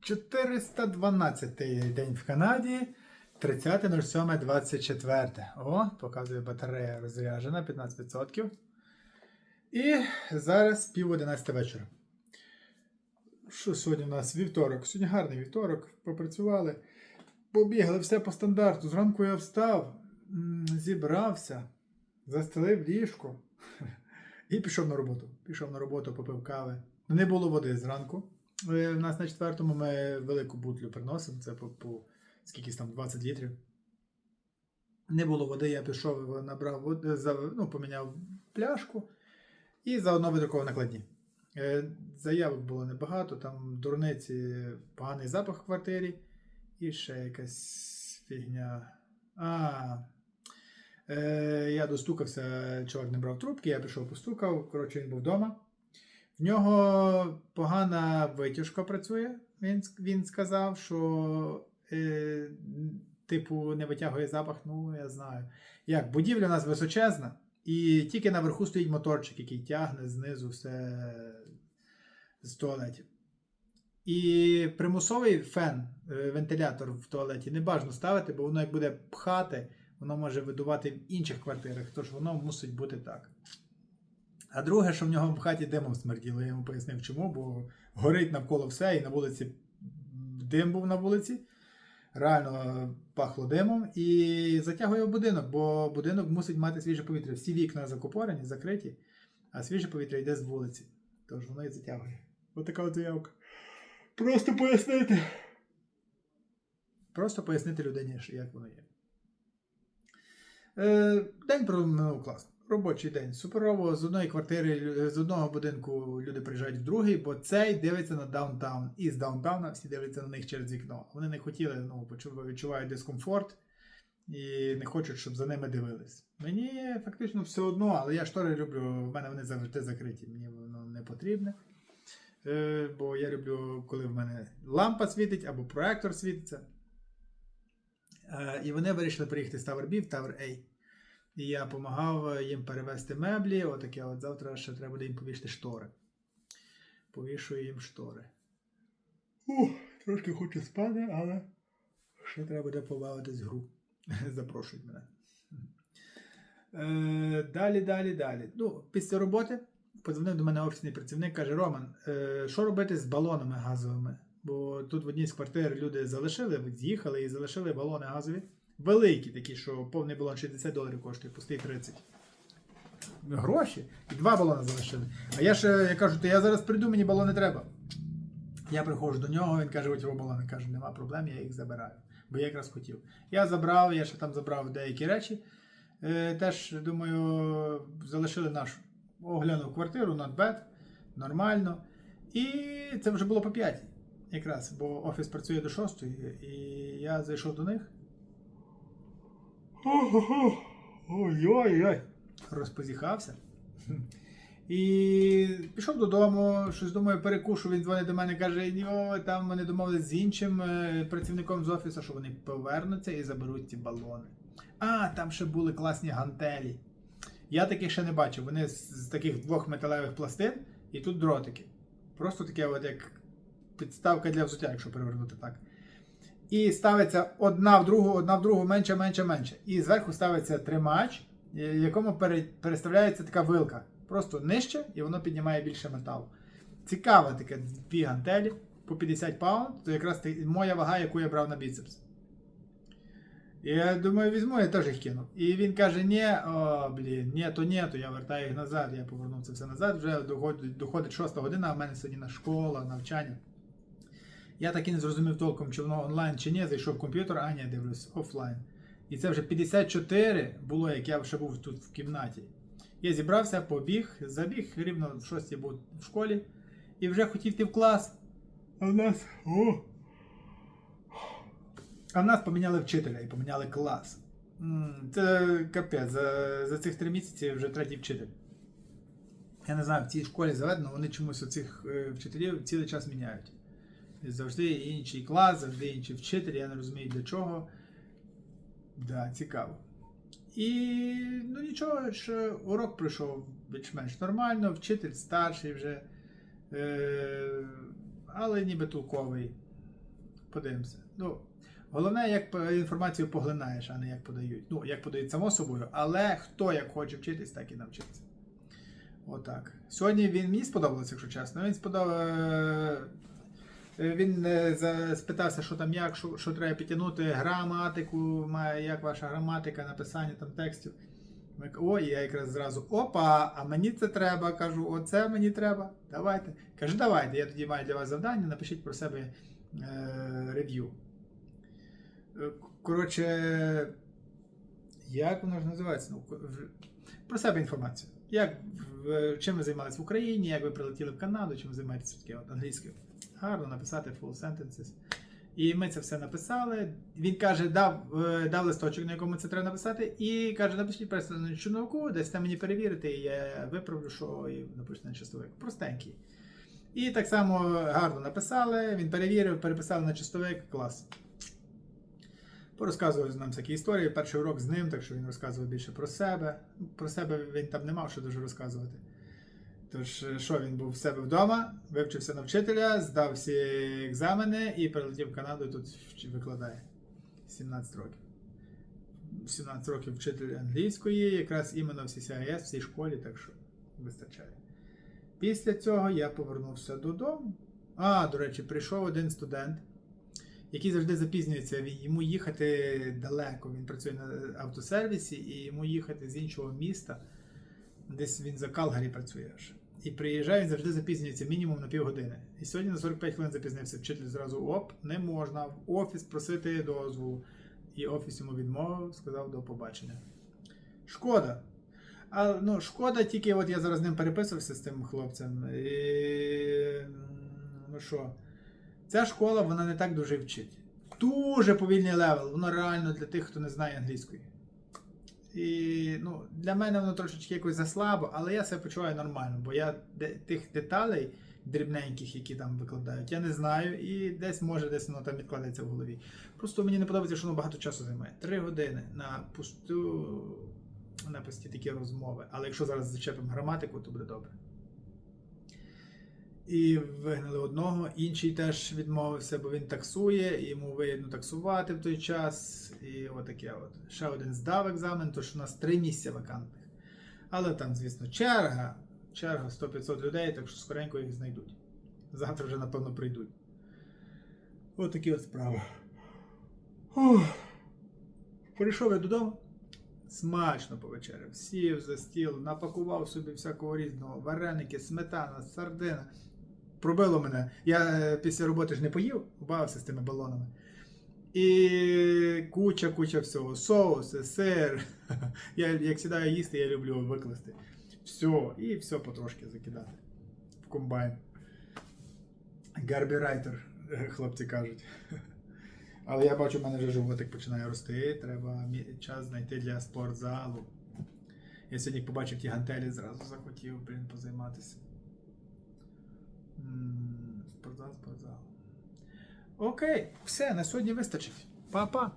412 день в Канаді. 30.07.24. О, показує батарея розряджена 15%. І зараз пів 11 вечора. Що сьогодні у нас вівторок? Сьогодні гарний вівторок. Попрацювали, побігли все по стандарту. Зранку я встав, зібрався, застелив ліжко і пішов на роботу. Пішов на роботу, попив кави. Не було води зранку. Е, У нас на четвертому ми велику бутлю приносимо. Це по, по скільки там 20 літрів. Не було води, я пішов, набрав води, ну, поміняв пляшку і заодно видрукував накладні. Е, Заявок було небагато, там дурниці, поганий запах в квартирі і ще якась фігня. А, е, я достукався, чувак не брав трубки, я пішов постукав. Коротше, він був вдома. В нього погана витяжка працює. Він, він сказав, що е, типу не витягує запах. Ну, я знаю. Як будівля у нас височезна, і тільки наверху стоїть моторчик, який тягне знизу все з туалетів. І примусовий фен, е, вентилятор в туалеті не бажано ставити, бо воно як буде пхати, воно може видувати в інших квартирах, тож воно мусить бути так. А друге, що в нього в хаті димом смерділо, я йому пояснив чому, бо горить навколо все, і на вулиці дим був на вулиці. Реально пахло димом і затягує в будинок, бо будинок мусить мати свіже повітря. Всі вікна закупорені, закриті, а свіже повітря йде з вулиці. Тож воно і затягує. Ось така от заявка. Просто пояснити. Просто пояснити людині, як воно є. Е, день проминув класно. Робочий день. Суперово. З одної квартири, з одного будинку люди приїжджають в другий, бо цей дивиться на даунтаун. І з даунтауна всі дивляться на них через вікно. Вони не хотіли, ну, відчувають дискомфорт і не хочуть, щоб за ними дивились. Мені фактично все одно, але я штори люблю, в мене вони завжди закриті, мені воно не потрібне. Е, бо я люблю, коли в мене лампа світить або проектор світиться. Е, і вони вирішили приїхати з Tower B в Tower A. І я допомагав їм перевезти меблі. Отаке от завтра ще треба буде їм повішати штори. Повішую їм штори. Ух, трошки хочу спати, але ще треба буде побавитись гру. Запрошують мене. Е, далі, далі, далі. Ну, після роботи подзвонив до мене офісний працівник, каже: Роман, е, що робити з балонами газовими? Бо тут в одній з квартир люди залишили, з'їхали і залишили балони газові. Великі такі, що повний балон 60 доларів коштує, пустий 30. Гроші. І два балони залишили. А я ще я кажу, то я зараз прийду, мені балони треба. Я приходжу до нього, він каже, ось його балони. Каже, нема проблем, я їх забираю. Бо я якраз хотів. Я забрав, я ще там забрав деякі речі. Е, теж, думаю, залишили нашу. Оглянув квартиру, not bad, нормально. І це вже було по 5 якраз, бо офіс працює до 6, і я зайшов до них. Ой-ой-ой. Розпозіхався. І пішов додому, щось думаю, перекушу. Він дзвонить до мене каже: Йо, там вони домовились з іншим е, працівником з офісу, що вони повернуться і заберуть ці балони. А, там ще були класні гантелі. Я таких ще не бачив. Вони з, таких двох металевих пластин, і тут дротики. Просто таке, от як підставка для взуття, якщо перевернути так. І ставиться одна в другу, одна в другу, менше, менше, менше. І зверху ставиться тримач, е, якому переставляється така вилка. Просто нижче, і воно піднімає більше металу. Цікаве таке дві гантелі по 50 паунд, то якраз моя вага, яку я брав на біцепс. Я думаю, візьму, я теж їх кину. І він каже: ні, о, блін, ні, то ні, то я вертаю їх назад. Я повернув це все назад. Вже доходить, доходить 6 година, а в мене сьогодні на школа, навчання. Я так і не зрозумів толком, чи воно онлайн чи ні. Зайшов в комп'ютер, а ні, дивлюсь, офлайн. І це вже 54 було, як я ще був тут в кімнаті. Я зібрався, побіг, забіг, рівно в 6 був в школі, і вже хотів йти в клас. А в нас. О! А в нас поміняли вчителя і поміняли клас. Це капець. За, за цих три місяці вже третій вчитель. Я не знаю, в цій школі заведено, вони чомусь оцих е, вчителів цілий час міняють. Завжди інший клас, завжди інший вчитель, я не розумію для чого. Да, цікаво. І ну нічого, що урок пройшов більш-менш нормально, вчитель старший вже, е, але ніби толковий. Подивимося. Ну, головне, як інформацію поглинаєш, а не як подають. Ну, як подають само собою, але хто як хоче вчитись, так і навчиться. Отак. Сьогодні він мені сподобалося, якщо чесно. Він сподобався. Він е, спитався, що там як, що, що треба підтягнути, граматику, має, як ваша граматика, написання там текстів. О, і я якраз зразу опа, а мені це треба. Кажу, оце мені треба. Давайте. Каже, давайте. Я тоді маю для вас завдання, напишіть про себе е, рев'ю. Е, Коротше, як воно ж називається? Ну, про себе інформацію. Як, чим ви займалися в Україні, як ви прилетіли в Канаду, чим ви займаєтеся англійською. Гарно написати full sentences. І ми це все написали. Він каже, дав, е, дав листочок, на якому це треба написати, і каже, напишіть перестановчу науку, десь там мені перевірити, і я виправлю, що і напишіть на чистовик. Простенький. І так само гарно написали, він перевірив, переписали на чистовик, клас. Порозказував нам всякі історії. Перший урок з ним, так що він розказував більше про себе. Про себе він там не мав що дуже розказувати. Тож, е, що він був в себе вдома, вивчився на вчителя, здав всі екзамени і прилетів в Канаду і тут викладає 17 років. 17 років вчитель англійської, якраз іменно в CCIS, в цій школі, так що вистачає. Після цього я повернувся додому. А, до речі, прийшов один студент, який завжди запізнюється. Він- Йому їхати далеко. Він працює на автосервісі, і йому їхати з іншого міста. Десь він за Калгарі працює аж. І приїжджає, він завжди запізнюється мінімум на півгодини. І сьогодні на 45 хвилин запізнився. Вчитель зразу оп, не можна в офіс просити дозволу. І офіс йому відмовив, сказав до побачення. Шкода. А, ну, шкода, тільки от я зараз з ним переписувався з тим хлопцем. І, ну що, ця школа вона не так дуже вчить. Дуже повільний левел, воно реально для тих, хто не знає англійської. І ну, для мене воно трошечки якось заслабо, але я себе почуваю нормально, бо я тих деталей дрібненьких, які там викладають, я не знаю, і десь може десь воно там відкладеться в голові. Просто мені не подобається, що воно багато часу займає. Три години на пусту на пусті такі розмови. Але якщо зараз зачепимо граматику, то буде добре. І вигнали одного, інший теж відмовився, бо він таксує, і йому вигідно таксувати в той час. І отаке от. Ще один здав екзамен, тож у нас три місця вакантних. Але там, звісно, черга. Черга 100-500 людей, так що скоренько їх знайдуть. Завтра вже, напевно, прийдуть. Отакі от справи. Прийшов я додому. Смачно повечеряв. Сів за стіл, напакував собі всякого різного. Вареники, сметана, сардина. Пробило мене. Я е, після роботи ж не поїв, бавився з тими балонами. І куча-куча всього. Соуси, сир. Я як сідаю їсти, я люблю викласти. Все, і все потрошки закидати в комбайн. Гарбірайтер, хлопці кажуть. Але я бачу, в мене вже животик починає рости. Треба час знайти для спортзалу. Я сьогодні побачив ті гантелі, зразу захотів, блін, позайматися. Спортзал, спортзал. Окей, все, на сьогодні вистачить. Па-па.